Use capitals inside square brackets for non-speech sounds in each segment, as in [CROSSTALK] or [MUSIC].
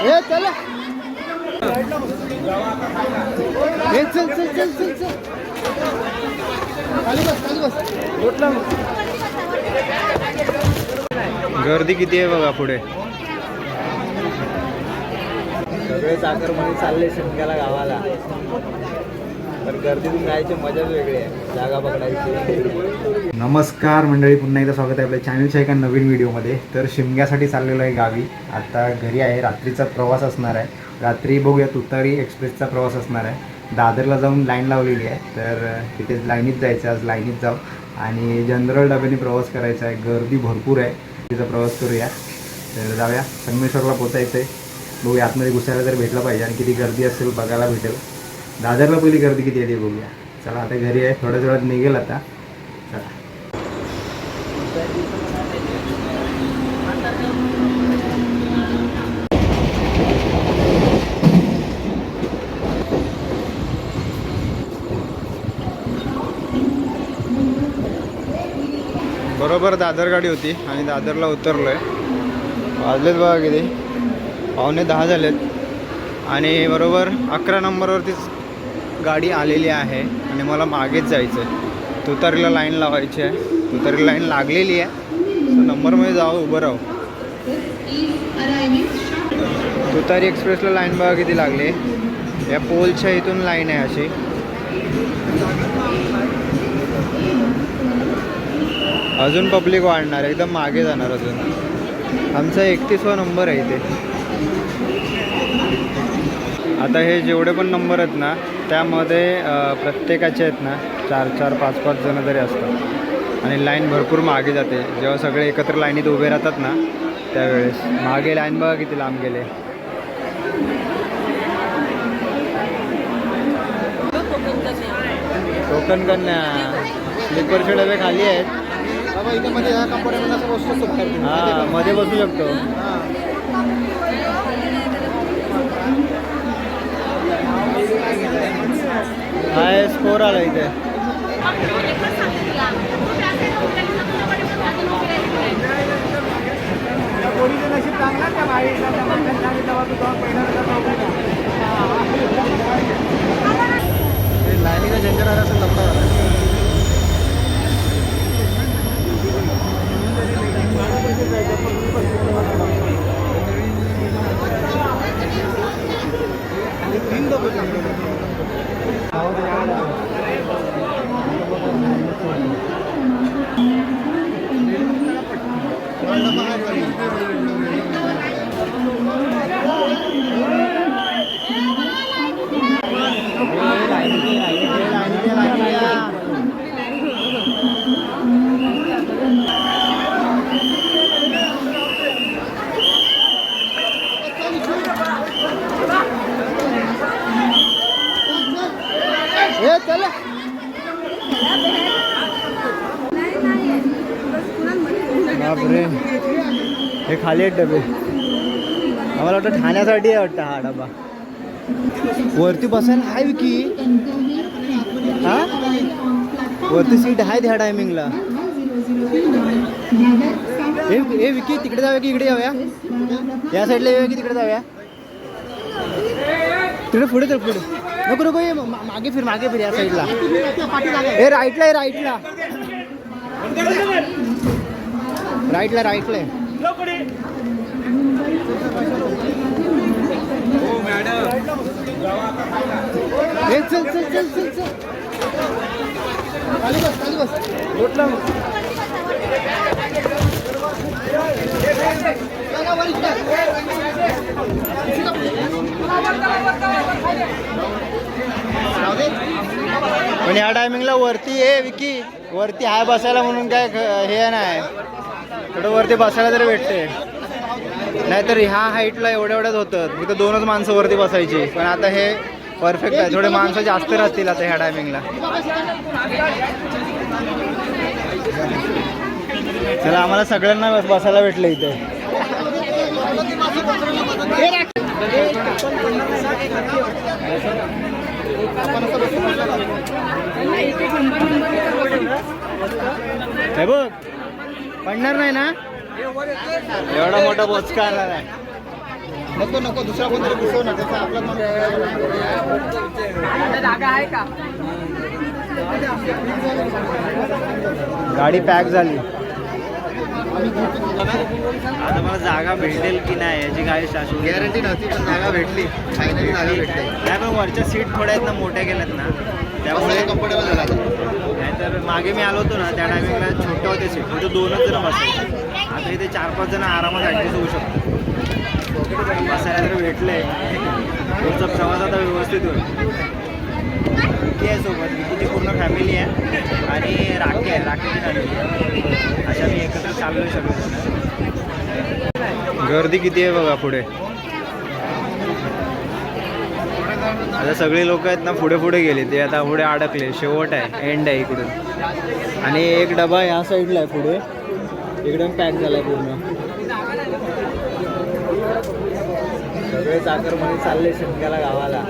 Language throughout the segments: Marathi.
चल. हे चल चल चल चल चल. खाली बस खाली बस. उठला गर्दी किती आहे बघा पुढे. सगळे चाकरमध्ये चालले शिमग्याला गावाला. नमस्कार मंडळी पुन्हा एकदा स्वागत आहे आपल्या चॅनलच्या एका नवीन व्हिडिओमध्ये तर शिमग्यासाठी चाललेलो आहे गावी. आता घरी आहे रात्रीचा प्रवास असणार आहे. रात्री बघूया तुतारी एक्सप्रेसचा प्रवास असणार आहे. दादरला जाऊन लाईन लावलेली आहे. तर तिथे लाईनीत जायचं आहे आज लाईनीत जाऊ. आणि जनरल डब्याने प्रवास करायचा आहे. गर्दी भरपूर आहे. तिचा प्रवास करूया. तर जाऊया. संगमेश्वरला पोचायचं आहे बघूया आतमध्ये घुसायला जर भेटलं पाहिजे. आणि किती गर्दी असेल बघायला भेटेल. दादरला पहिली गर्दी किती आहे ते बघूया. चला आता घरी आहे. थोड्या थोड्यात निघेल आता. चला. बरोबर दादर गाडी होती आणि दादरला उतरलो आहे वाजलेत बघा किती. पावणे दहा झालेत. आणि बरोबर अकरा नंबरवरतीच गाडी आलेली आहे आणि मला मागेच जायचं आहे तुतारीला लाईन लावायची आहे. तुतारी लाईन लागलेली आहे. तर नंबरमध्ये जाऊ उभं राहू. तुतारी एक्सप्रेसला लाईन बघा किती लागली. या पोलच्या इथून लाईन आहे अशी. अजून पब्लिक वाढणार एकदम मागे जाणार अजून. आमचा एकतीसवा नंबर आहे इथे. आता हे जेवढे पण नंबर आहेत ना त्यामध्ये प्रत्येकाचे आहेत ना चार चार पाच पाच जण तरी असतात आणि लाईन भरपूर मागे जाते. जेव्हा सगळे एकत्र लाईनीत उभे राहतात ना त्यावेळेस. मागे लाईन बघा किती लांब गेले. टोकन कन्या. स्लीपरचे डबे खाली आहेत. हा मध्ये बसू शकतो. हाय स्कोर आला इथे. लाईनीचा झंझट आला असेल लफडा झाला हे चल बापरे. हे खाली आहेत डबे. आम्हाला वाटतं ठाण्यासाठी आहे वाटतं हा डबा. वरती बसायला आहे विकी. हा? वरती सीट आहे ह्या टायमिंगला हे हे विकी तिकडे जाऊया की इकडे जाऊया? या साईडला येऊया की तिकडे जाऊया? तिकडे पुढे तर पुढे. नको नको ये मागे फिर मागे फिर या साईडला हे राईटला आहे राईटला राईटला राईटला हे चल चल चल चल चल। पण या टायमिंगला वरती ये विकी. वरती हाय बसायला म्हणून काय हे नाही. थोडं वरती बसायला तरी भेटते. नाहीतर ह्या हाईटला एवढ्या एवढ्याच होतं. तिथं दोनच माणसं वरती बसायची. पण आता हे परफेक्ट आहे. थोडे माणसं जास्त राहतील आता ह्या टायमिंगला चला आम्हाला सगळ्यांना बस- बसायला भेटलं इथे. हे बघ. पडणार नाही ना? एवढा मोठा बोचका आला नाही नको नको दुसरा कोणतरी घुसव ना त्याचा आपला गाडी पॅक झाली. आता मला जागा भेटेल की नाही याची काय शाश्वत गॅरंटी नव्हती पण जागा भेटली. फायनली जागा भेटली. नाही पण वरच्या सीट थोड्या आहेत ना मोठ्या केल्यात ना. त्यामुळे कम्फर्टेबल झाला नाहीतर मागे मी आलो होतो ना त्या टायमिंगला छोटे होते सीट म्हणजे दोनच जण बसायचे. आता इथे चार पाच जण आरामात ॲडजस्ट होऊ शकतो बसायला तर भेटलंय तुमचा प्रवास आता व्यवस्थित होईल. विकी आहे सोबत विकीची पूर्ण फॅमिली आहे. आणि राखी आहे राखीची फॅमिली आहे. अशा मी एकत्र चालू सगळे गर्दी किती आहे बघा पुढे? आता सगळे लोक आहेत ना पुढे पुढे गेले. ते आता पुढे अडकले. शेवट आहे एंड आहे इकडून. आणि एक डबा ह्या साईडला आहे पुढे. एकदम पॅक झालाय पूर्ण. सगळे चाकरमानी चालले शिमग्याला गावाला.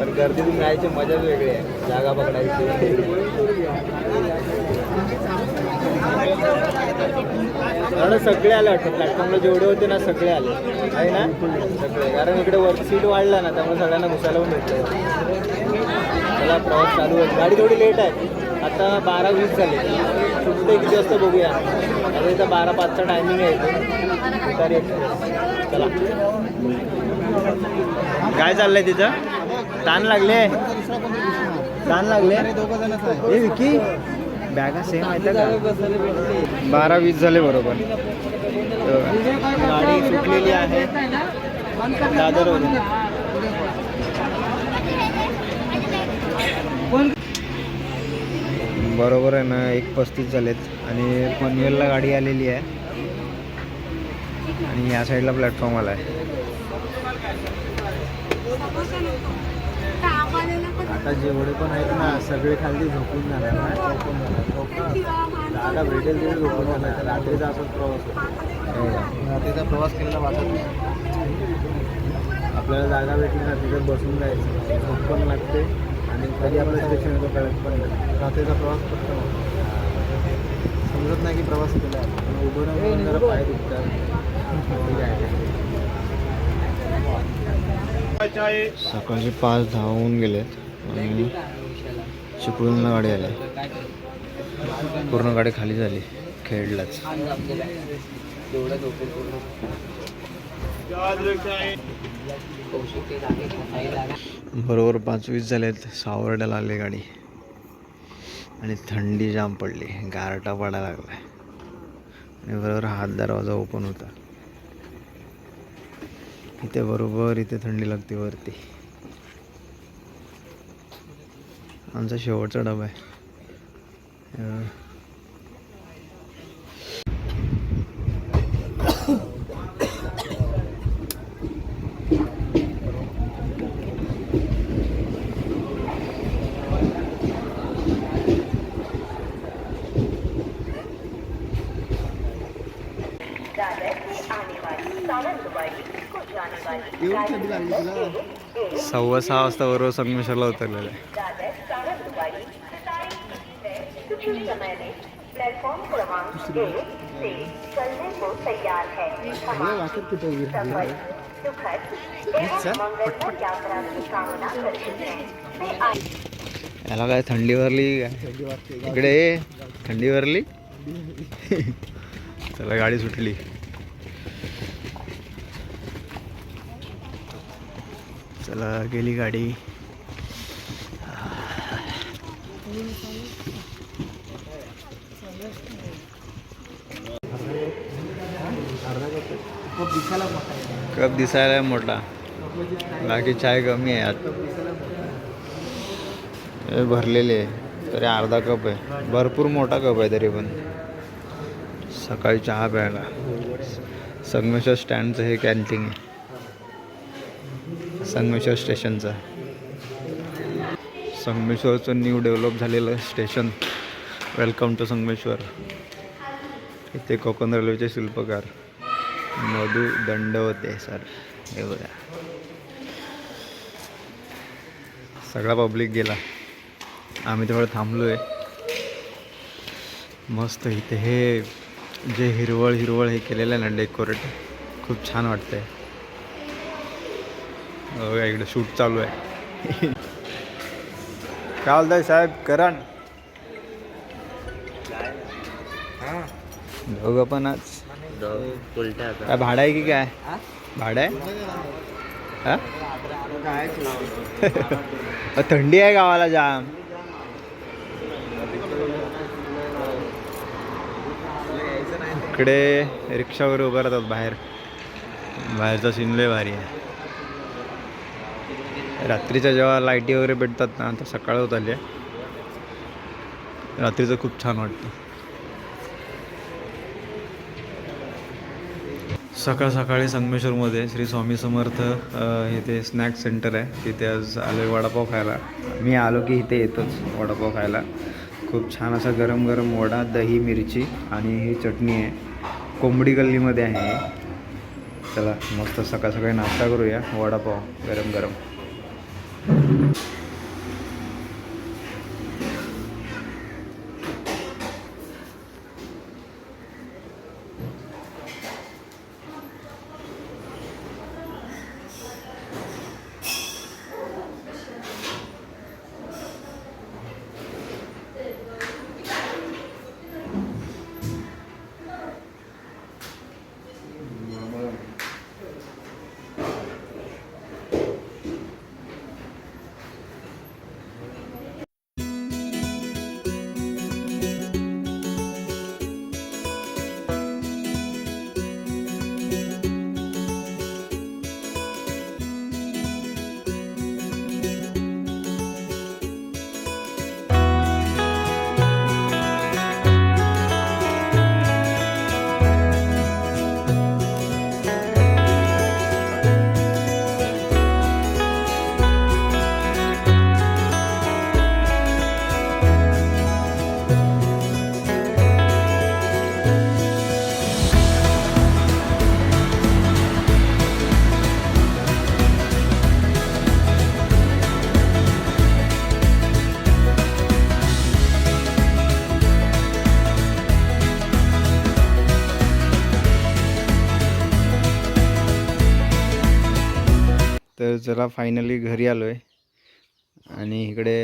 पण गर्दीतून जायची मजाच वेगळी आहे. जागा बघायची कारण सगळे आले वाटतं. प्लॅटफॉर्मला जेवढे होते ना सगळे आले. आहे ना? सगळे. कारण इकडे वर सीट वाढला ना त्यामुळे सगळ्यांना घुसायला पण भेटलं. चला प्रवास चालू आहे. गाडी थोडी लेट आहे. आता बारा वीस झाले. सुटते किती वाजता बघूया. आता इथं बारा पाचचा टायमिंग आहे चला. काय चाललंय तिथं? ताण लागले. ताण लागले. हे विकी बॅगा सेम आहेत का? बारा वीस झाले बरोबर. गाडी सुटलेली आहे. दादरवरून. बरोबर आहे ना एक पस्तीस झालेत. आणि पनवेलला गाडी आलेली आहे. आणि या साईडला प्लॅटफॉर्म आला आहे आता जेवढे पण आहेत ना सगळे खाली झोपून जाणार ना. झोपून जाणार जागा भेटेल तेवढे झोपून जाणार. रात्रीचा असाच प्रवास होतो. रात्रीचा प्रवास केलेला वाटत नाही. आपल्याला जागा भेटली ना तिथे बसून जायचं. झोप पण लागते आणि कधी आपलं स्टेशन येतो कळत पण नाही. रात्रीचा प्रवास फक्त समजत नाही की प्रवास केला. पण उभं राहून जरा पाय दुखतात. सकाळचे पाच धावून गेलेत. आणि गाडी आली. पूर्ण गाडी खाली झाली. खेळलाच. बरोबर पाच वीस झालेत. सावर्ड्याला आली गाडी. आणि थंडी जाम पडली. गारटा पडायला लागला आणि बरोबर हात दरवाजा ओपन होता. इथे बरोबर इथे थंडी लागते वरती. आमचा शेवटचा डबा आहे. सव्वा सहा वाजता बरोबर संगमेश्वरला उतरलेलं आहे. याला काय थंडी भरली इकडे थंडी भरली [LAUGHS] चला गाडी सुटली. चला गेली गाडी. कप दिसायला मोठा. बाकी चाय कमी आहे आत भरलेले आहे. तरी अर्धा कप आहे. भरपूर मोठा कप आहे तरी पण. सकाळी चहा प्यायला. संगमेश्वर स्टँडचं हे कॅन्टीन आहे. संगमेश्वर स्टेशनचं. संगमेश्वरचं न्यू डेव्हलप झालेलं स्टेशन वेलकम टू संगमेश्वर. इथे कोकण रेल्वेचे शिल्पकार. मधु दंडवते सर. हे बघा. सगळा पब्लिक गेला. आम्ही तेवढं थांबलो आहे मस्त इथे हे जे हिरवळ हिरवळ हे केलेलं आहे ना डेकोरेट खूप छान वाटतंय. हो इकडे शूट चालू आहे. [LAUGHS] काय बोलताय साहेब? करण? दोघं पण आज. काय भाडं आहे की काय? भाडं आहे? हा? [LAUGHS] थंडी आहे गावाला जाम. इकडे रिक्षा वगैरे उभं राहतात बाहेर. बाहेरचा सीन लय भारी आहे. रात्रीच्या जेव्हा लाईटी वगैरे भेटतात ना आता सकाळ होत आली आहे. रात्रीचं खूप छान वाटतं. सकाळ सकाळी संगमेश्वरमध्ये श्री स्वामी समर्थ इथे स्नॅक सेंटर आहे. तिथे आज आलो वडापाव खायला. मी आलो की इथे येतोच वडापाव खायला. खूप छान असा गरम गरम वडा दही मिरची आणि ही चटणी आहे. कोंबडी गल्लीमध्ये आहे. चला मस्त सकाळ सकाळी नाश्ता करूया. वडापाव गरम गरम चला फायनली घरी आलो आहे आणि इकडे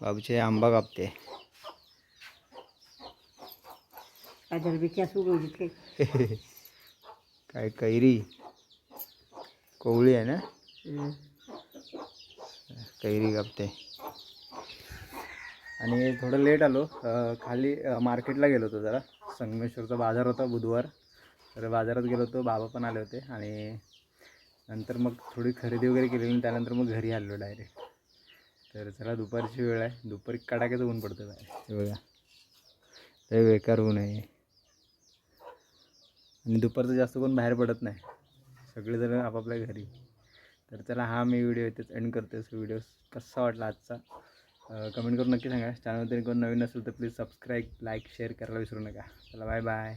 बाबूचे आंबा कापते. [LAUGHS] काय कैरी? कोवळी आहे ना? कैरी कापते. आणि थोडं लेट आलो. खाली मार्केटला गेलो होतो जरा. संगमेश्वरचा बाजार होता बुधवार. तर बाजारात गेलो होतो. बाबा पण आले होते. आणि नंतर मग थोडी खरेदी वगैरे केली आणि त्यानंतर मग घरी आलो डायरेक्ट तर चला दुपारची वेळ आहे. दुपारी कडाक्याचं ऊन पडतं बाहेर. हे बघा. ते बेकार ऊन आहे आणि दुपारचं जास्त कोण बाहेर पडत नाही. सगळेजण आपापल्या घरी. तर चला हा मी व्हिडिओ इथेच एंड करते. व्हिडिओ कसा वाटला आजचा? कमेंट करून नक्की सांगा. चॅनलमध्ये कोण नवीन असेल तर प्लीज सबस्क्राईब लाईक शेअर करायला विसरू नका. चला बाय बाय